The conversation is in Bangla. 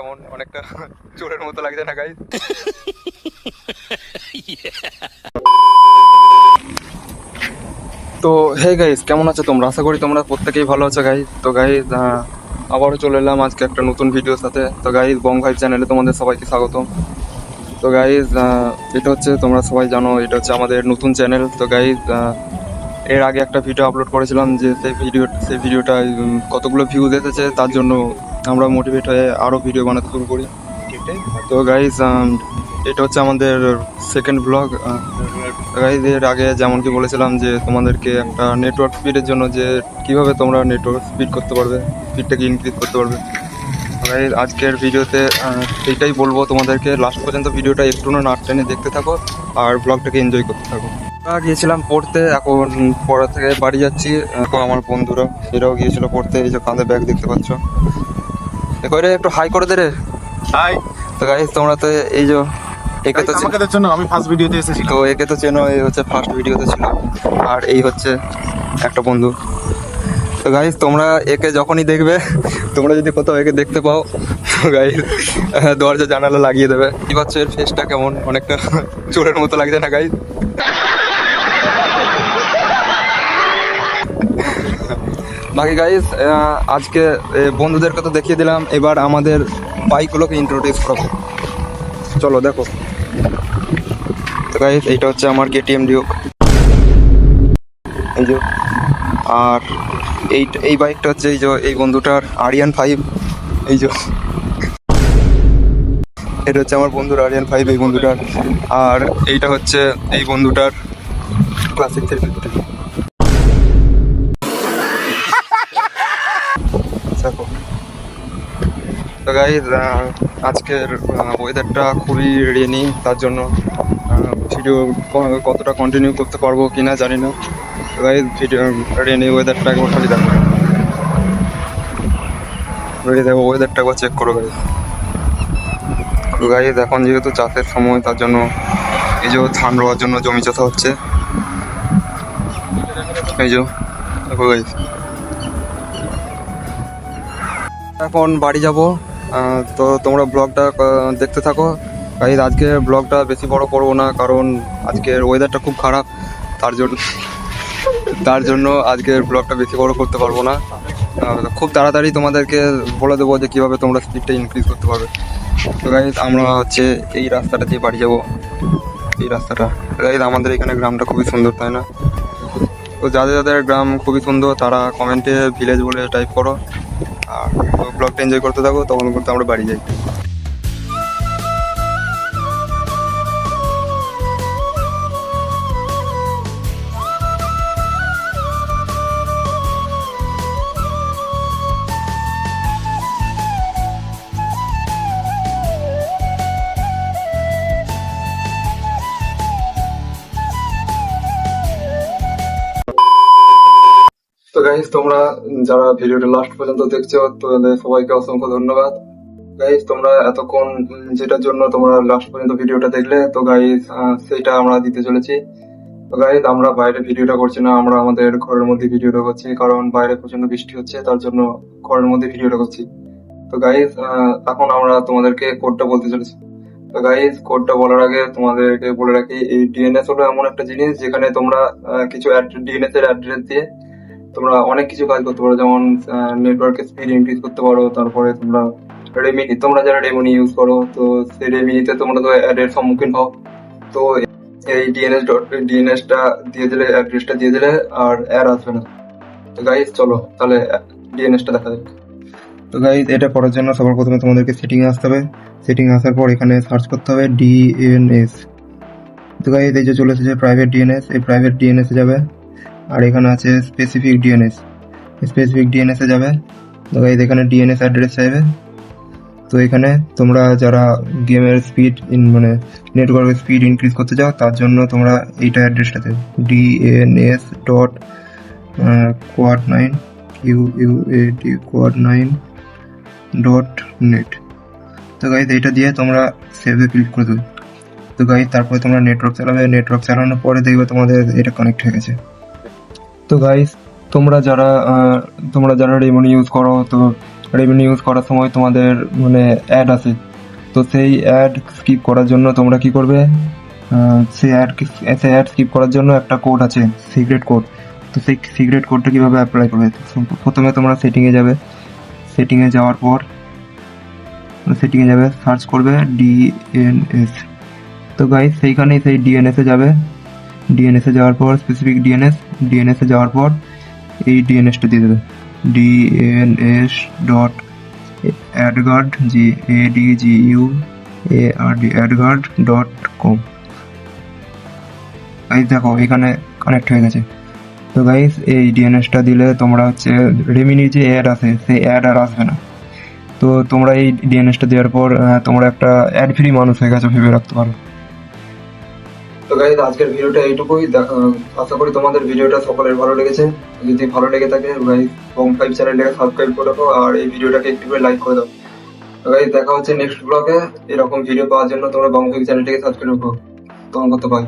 কেমন? অনেকটা চোরের মতো লাগছে না গাইজ তো হে গাইজ কেমন আছো তোমরা? আশা করি তোমরা প্রত্যেকেই ভালো আছো গাইজ তো গাইজ আবারও চলে এলাম আজকে একটা নতুন ভিডিওর সাথে। তো গাইজ বং ভাই চ্যানেলে তোমাদের সবাইকে স্বাগতম। তো গাইজ এটা হচ্ছে, তোমরা সবাই জানো, এটা হচ্ছে আমাদের নতুন চ্যানেল তো গাইজ এর আগে একটা ভিডিও আপলোড করেছিলাম যে, সেই ভিডিও সেই ভিডিওটা কতগুলো ভিউজ এসেছে, তার জন্য আমরা মোটিভেট হয়ে আরও ভিডিও বানাতে শুরু করি। তো গাইজ এটা হচ্ছে আমাদের সেকেন্ড ব্লগ গাইজ এর আগে যেমন কি বলেছিলাম যে তোমাদেরকে একটা নেটওয়ার্ক স্পিডের জন্য যে কীভাবে তোমরা নেটওয়ার্ক স্পিড করতে পারবে স্পিডটাকে ইনক্রিজ করতে পারবে। গাইজ আজকের ভিডিওতে আহ, এইটাই বলব তোমাদেরকে লাস্ট পর্যন্ত ভিডিওটা একটু না টেনে দেখতে থাকো আর ব্লগটাকে এনজয় করতে থাকো। গিয়েছিলাম পড়তে এখন পড়া থেকে বাড়ি যাচ্ছি। আমার বন্ধুরা এরাও গিয়েছিল পড়তে এই যে কাঁধে ব্যাগ দেখতে পাচ্ছ। দেখো রে একটু হাই করে দে রে। হাই তো গাইজ তোমরা তো এই যে একে তো আমাকে দেখছ না আমি ফার্স্ট ভিডিওতে এসেছি তো একে তো চেনো এই হচ্ছে ফার্স্ট ভিডিওতে ছিল। আর এই হচ্ছে একটা বন্ধু। তো গাইজ তোমরা একে যখনই দেখবে তোমরা যদি কোথাও একে দেখতে পাও তো গাইজ দরজা জানালা লাগিয়ে দেবে। কি পাচ্ছ এর ফেসটা কেমন? অনেকটা চোরের মতো লাগছে না গাইজ বাকি গাইজ আজকে বন্ধুদেরকে তো দেখিয়ে দিলাম, এবার আমাদের বাইকগুলোকে ইন্ট্রোডিউস করব। চলো, দেখো। তো গাইজ এইটা হচ্ছে আমার কেটিএম ডিউক এই যে, আর এই এই বাইকটা হচ্ছে এই যে, এই বন্ধুটার আরিয়ান ফাইভ এই যে, এটা হচ্ছে আমার বন্ধুর আরিয়ান ফাইভ এই বন্ধুটার। আর এইটা হচ্ছে এই বন্ধুটার ক্লাসিক থ্রি ফিফটি তো গাইজ আজকের ওয়েদারটা খুবই রেনি তার জন্য ভিডিও কতটা কন্টিনিউ করতে পারব কি না জানি না। তো গাইজ ভিডিও রেনি ওয়েদারটা একবার খালি দেখো। দেখো ওয়েদারটা একবার চেক করো গাইজ তো গাইজ এখন যেহেতু চাষের সময়, তার জন্য এই যে ধান রোয়ার জন্য জমি চাষা হচ্ছে। এই যে, দেখো গাইজ এখন বাড়ি যাব। তো তোমরা ব্লগটা দেখতে থাকো। গাইজ, আজকে ব্লগটা বেশি বড় করব না, কারণ আজকের ওয়েদারটা খুব খারাপ। তার জন্য তার জন্য আজকের ব্লগটা বেশি বড় করতে পারব না। খুব তাড়াতাড়ি তোমাদেরকে বলে দেবো যে কীভাবে তোমরা স্পিডটা ইনক্রিজ করতে পারবে। তো গাইজ, আমরা হচ্ছে এই রাস্তাটা দিয়ে বাড়ি যাব। এই রাস্তাটা। গাইজ, আমাদের এখানে গ্রামটা খুবই সুন্দর, তাই না? তো যাদের যাদের গ্রাম খুবই সুন্দর, তারা কমেন্টে ভিলেজ বলে টাইপ করো। আর ব্লগটা এনজয় করতে থাকো তখন কিন্তু আমরা বাড়ি যাই। তোমরা যারা ভিডিওটা লাস্ট পর্যন্ত দেখছ, তোমাদের সবাইকে অসংখ্য ধন্যবাদ। তোমরা এতক্ষণ যেটার জন্য তোমরা লাস্ট পর্যন্ত ভিডিওটা দেখলে, তো সেটা আমরা দিতে চলেছি। তো আমরা বাইরে ভিডিওটা করছি না, আমরা আমাদের ঘরের মধ্যে ভিডিওটা করছি, কারণ বাইরে প্রচণ্ড বৃষ্টি হচ্ছে, তার জন্য ঘরের মধ্যে ভিডিওটা করছি। তো গাইজ এখন আমরা তোমাদেরকে কোডটা বলতে চলেছি। তো গাইজ কোডটা বলার আগে তোমাদেরকে বলে রাখি, এই ডিএনএস হলো এমন একটা জিনিস যেখানে তোমরা কিছু ডিএনএস এর অ্যাড্রেস দিয়ে তোমরা অনেক কিছু কাজ করতে পারো, যেমন নেটওয়ার্কের স্পিড ইনক্রিজ করতে পারো, তারপরে তোমরা রেমিনি তোমরা যারা রেমিনি ইউজ করো, তো সেই রেমিনিতে তোমরা তো অ্যাডের সম্মুখীন হও। তো এই ডিএনএস ডট ডিএনএসটা দিয়ে দিলে অ্যাড্রেসটা দিয়ে দিলে আর অ্যাড আসবে না। তো গাইজ চলো, তাহলে ডিএনএসটা দেখা যাক। তো গাইজ এটা করার জন্য সবার প্রথমে তোমাদেরকে সেটিং আসতে হবে। সেটিং আসার পর এখানে সার্চ করতে হবে ডিএনএস তো গাইজ এই যে চলে এসেছে প্রাইভেট ডিএনএস এই প্রাইভেট ডিএনএস যাবে। আর এখানে আছে স্পেসিফিক ডিএনএস স্পেসিফিক ডিএনএস যাবে। তো গাইজ এখানে ডিএনএস অ্যাড্রেস চাইবে। তো এখানে তোমরা যারা গেমের স্পিড ইন মানে নেটওয়ার্কের স্পিড ইনক্রিজ করতে চাও, তার জন্য তোমরা এইটা অ্যাড্রেসটা দেবে DNS dot quad nine U U A D quad nine dot net তো গাইজ এইটা দিয়ে তোমরা সেভে ক্লিক করে দেবে। তো গাইজ তারপরে তোমরা নেটওয়ার্ক চালাবে। নেটওয়ার্ক চালানোর পরে দেখবে তোমাদের এটা কানেক্ট হয়ে গেছে। তো গাইস তোমরা যারা তোমরা যারা রেমন ইউজ করো, তো রেভিনিউ ইউজ করার সময় তোমাদের মানে অ্যাড আছে। তো সেই অ্যাড স্কিপ করার জন্য তোমরা কি করবে? সেই অ্যাড সেই অ্যাড স্কিপ করার জন্য একটা কোড আছে সিক্রেট কোড তো সেই সিক্রেট কোডটা কীভাবে অ্যাপ্লাই করবে? প্রথমে তোমরা সেটিংয়ে যাবে। সেটিংয়ে যাওয়ার পর সেটিংয়ে যাবে সার্চ করবে ডিএনএস তো গাইস সেইখানেই সেই ডিএনএসে যাবে। ডিএনএসে যাওয়ার পর স্পেসিফিক ডিএনএস ডিএনএসে যাওয়ার পর এই ডিএনএসটা দিয়ে দেবে। DNS dot AdGuard G A D G U A R D AdGuard dot com guys দেখো, এখানে কানেক্ট হয়ে গেছে। তো গাইস এই ডিএনএসটা দিলে তোমরা হচ্ছে রেমিনির যে অ্যাড আছে, সেই অ্যাড আর আসবে না। তো তোমরা এই ডিএনএসটা দেওয়ার পর তোমরা একটা অ্যাড ফ্রি মানুষ হয়ে গেছো, ভেবে রাখতে পারো। তো গাইজ আজকের ভিডিওটা এইটুকুই। আশা করি তোমাদের ভিডিওটা সকলের ভালো লেগেছে। যদি ভালো লেগে থাকে গাইজ হোম ফাইভ চ্যানেলটাকে সাবস্ক্রাইব করে দাও আর এই ভিডিওটাকে একটু করে লাইক করে দাও। তো গাইজ দেখা হচ্ছে নেক্সট ব্লগে এরকম ভিডিও পাওয়ার জন্য তোমরা বং ফাইভ চ্যানেলটাকে সাবস্ক্রাইব করো। তোমার কত পাই